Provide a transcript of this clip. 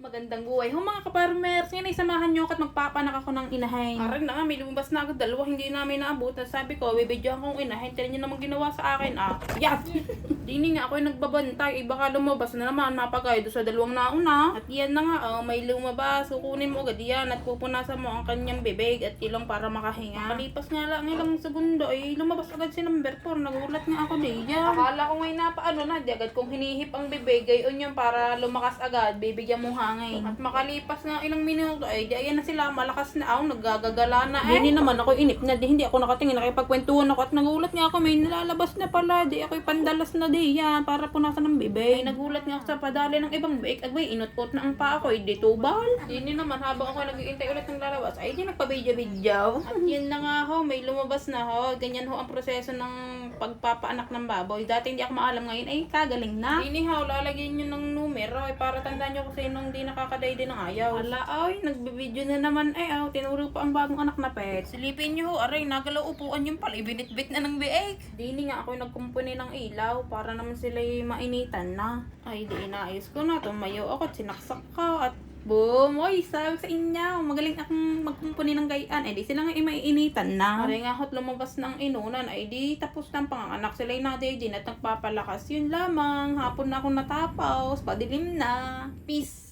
Magandang buhay. Ho mga kaparmers, ngayon ay samahan nyo ako at magpapanak ako ng inahin. Aray na nga, may lumabas na agad dalawa, hindi namin naabot. At sabi ko, bibidyohan kong inahin, tila nyo naman ginawa sa akin ah. Yat! Dini nga ako ay nagbabantay, eh baka lumabas na naman, mapagay doon sa dalawang nauna. At yan na nga, oh, may lumabas, kukunin mo agad yan at pupunasan mo ang kanyang bibig at ilong para makahinga. Kalipas nga lang ilang segundo, ay lumabas agad si number 4, nagulat nga ako di yan. Akala ko ngay napaano na, di agad kung hinihip ang bibig, gayon yun para lumakas agad, bibigyan mo hangin. At makalipas nga ilang minuto, ay di ayan na sila, malakas na ako, naggagagala na eh. Hindi naman ako inip na, di hindi ako nakatingin, nakipagkwentuhan ako at nagulat nga ako, may nalalabas na pala, di ako'y pandalas na di yan, para punasan ng bibig. Ay nagulat nga ako sa padali ng ibang bibig, agway, inutot na ang paa ko, di tubal. Hindi naman, habang ako nag-iintay ulit ng lalabas, ay di nagpabidyo-bidyo. At yun na nga ho, may lumabas na ho, ganyan ho ang proseso ng pagpapaanak ng baboy. Dati hindi ako maalam ngayon, ay kagaling na. Hindi ho, lalagyan nyo ng numero, ay para tandaan nyo kung sinong di nakakaday din ng ayaw. Ala, ay, nagbibidyo na naman, ay, aw, tinuro pa ang bagong anak na pet. Silipin ho, aray, nagalaw upuan yung pala, ibinitbit na ng bieg. Dini nga ako nagkumpuni ng ilaw, para naman sila'y mainitan na. Ay, di inaayos ko na, tumayo ako sinaksak ko at Boom! Oy, sabi sa inyo, magaling akong magkumpuni ng gayaan. Eh, di sila nga imainitan na. Aray nga hot lumabas ng inunan. Ay, di tapos ang panganganak. Sila yung nadayjin at nagpapalakas. Yun lamang. Hapon na akong natapos. Padilim na. Peace!